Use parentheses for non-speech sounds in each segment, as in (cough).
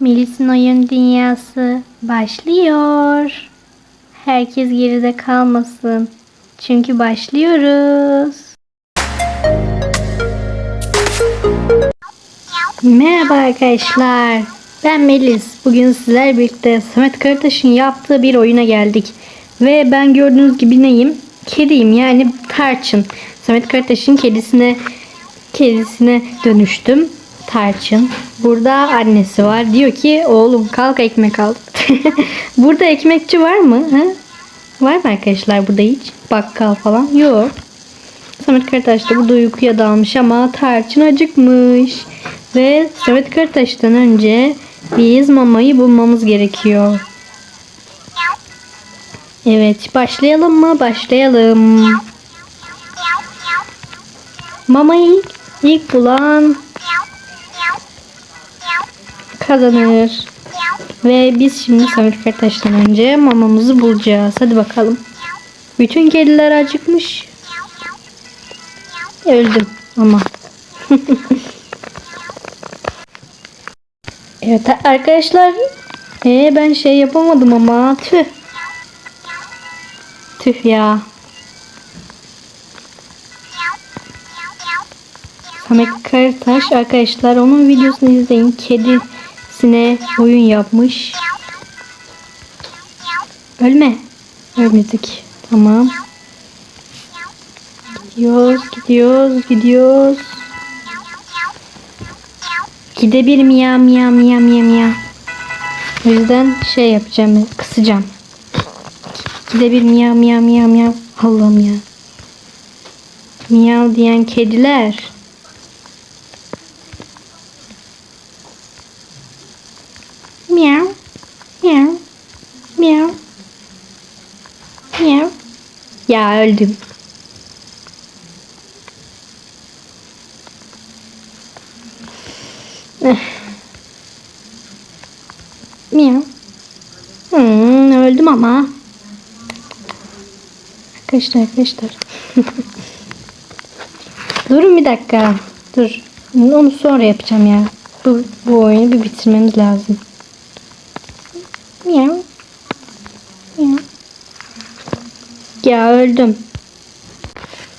Melis'in oyun dünyası başlıyor. Herkes geride kalmasın. Çünkü başlıyoruz. Merhaba arkadaşlar. Ben Melis. Bugün sizler birlikte Samet Karataş'ın yaptığı bir oyuna geldik. Ve ben gördüğünüz gibi neyim? Kediyim yani Tarçın. Samet Karataş'ın kedisine kedisine dönüştüm. Tarçın. Burada annesi var. Diyor ki oğlum kalk ekmek al. (laughs) burada ekmekçi var mı? Ha? Var mı arkadaşlar burada hiç? Bakkal falan? Yok. Samet Karataş da burada uykuya dalmış ama Tarçın acıkmış. Ve Samet Karataş'tan önce biz mamayı bulmamız gerekiyor. Evet başlayalım mı? Başlayalım. Mamayı ilk, ilk bulan kazanır. Ve biz şimdi Samet Karataş'tan önce mamamızı bulacağız. Hadi bakalım. Bütün kediler acıkmış. Öldüm ama. (laughs) evet arkadaşlar. Ee, ben şey yapamadım ama. Tüh. Tüh ya. Samet Karataş arkadaşlar onun videosunu izleyin. Kedisine oyun yapmış. Ölme. Ölmedik. Tamam. Gidiyoruz, gidiyoruz, gidiyoruz. Gide bir miyav miyav miyav miyav miyav. O yüzden şey yapacağım, kısacağım. Gide bir miyav miyav miyav miyav. Allah'ım ya. Miyav diyen kediler. Miyav. Miyav. Miyav. Miyav. Ya öldüm. Eh. Miyav. Hmm, öldüm ama. Arkadaşlar arkadaşlar. (laughs) Durun bir dakika. Dur. Onu sonra yapacağım ya. Bu, bu oyunu bir bitirmemiz lazım. Miyav. Ya öldüm.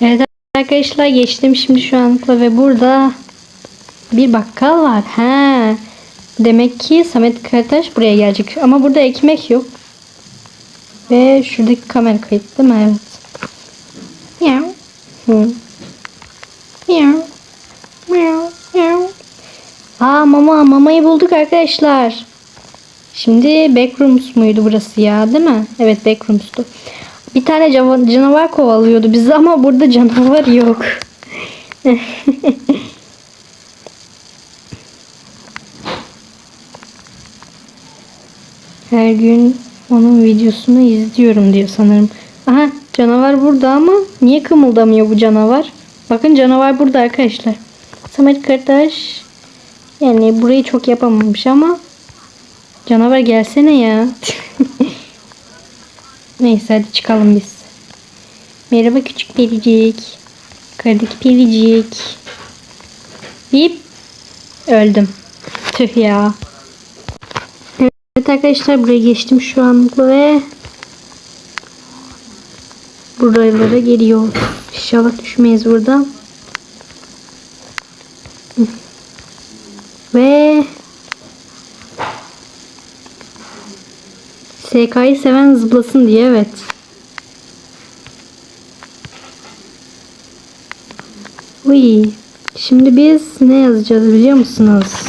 Evet arkadaşlar geçtim şimdi şu anlıkla ve burada bir bakkal var. He. Demek ki Samet Karataş buraya gelecek. Ama burada ekmek yok. Ve şuradaki kamera kayıt değil mi? Evet. Miyav. Hı. Miyav. Miyav. Miyav. Aa mama. Mamayı bulduk arkadaşlar. Şimdi Backrooms muydu burası ya değil mi? Evet Backrooms'tu. Bir tane canavar kovalıyordu bizi ama burada canavar yok. (laughs) Her gün onun videosunu izliyorum diyor sanırım. Aha canavar burada ama niye kımıldamıyor bu canavar? Bakın canavar burada arkadaşlar. Samet Karataş yani burayı çok yapamamış ama canavar gelsene ya. (laughs) Neyse hadi çıkalım biz. Merhaba küçük pericik. Yukarıdaki pericik. Bip. Öldüm. (laughs) Tüh ya. Evet arkadaşlar buraya geçtim şu anlıkla ve buralara geliyor. İnşallah düşmeyiz burada. Ve SK'yı seven zıplasın diye evet. Uy. Şimdi biz ne yazacağız biliyor musunuz?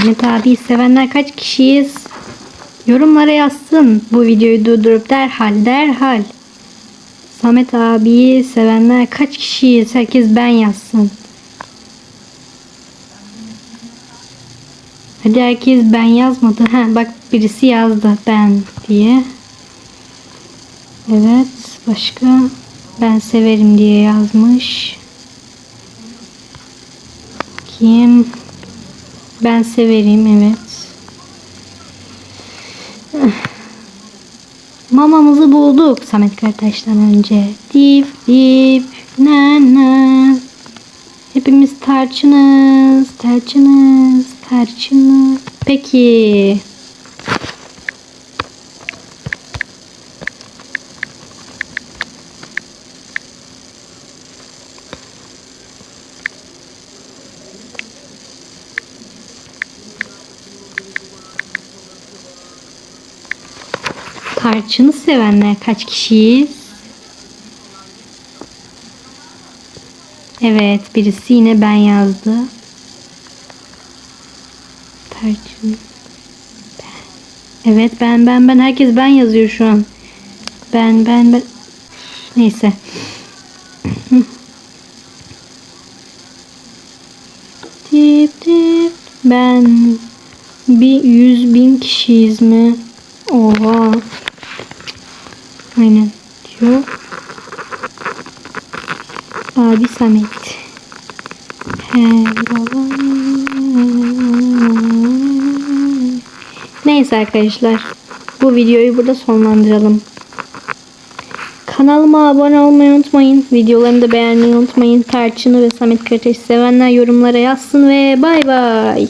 Samet abi sevenler kaç kişiyiz? Yorumlara yazsın. Bu videoyu durdurup derhal derhal. Samet abi sevenler kaç kişiyiz? Herkes ben yazsın. Hadi herkes ben yazmadı. Ha bak birisi yazdı ben diye. Evet. Başka? Ben severim diye yazmış. Kim? Ben severim evet. Mamamızı bulduk Samet kardeşten önce. Dip dip na. Hepimiz tarçınız, tarçınız, tarçınız. Peki. Tarçını sevenler kaç kişiyiz? Evet, birisi yine ben yazdı. Tarçın. Ben. Evet, ben ben ben herkes ben yazıyor şu an. Ben ben ben. Neyse. Dip dip. Ben bir yüz bin kişiyiz mi? Oha. Aynen diyor. Abi Samet. Neyse arkadaşlar. Bu videoyu burada sonlandıralım. Kanalıma abone olmayı unutmayın. Videolarımı da beğenmeyi unutmayın. Tarçın'ı ve Samet Karataş sevenler yorumlara yazsın ve bay bay.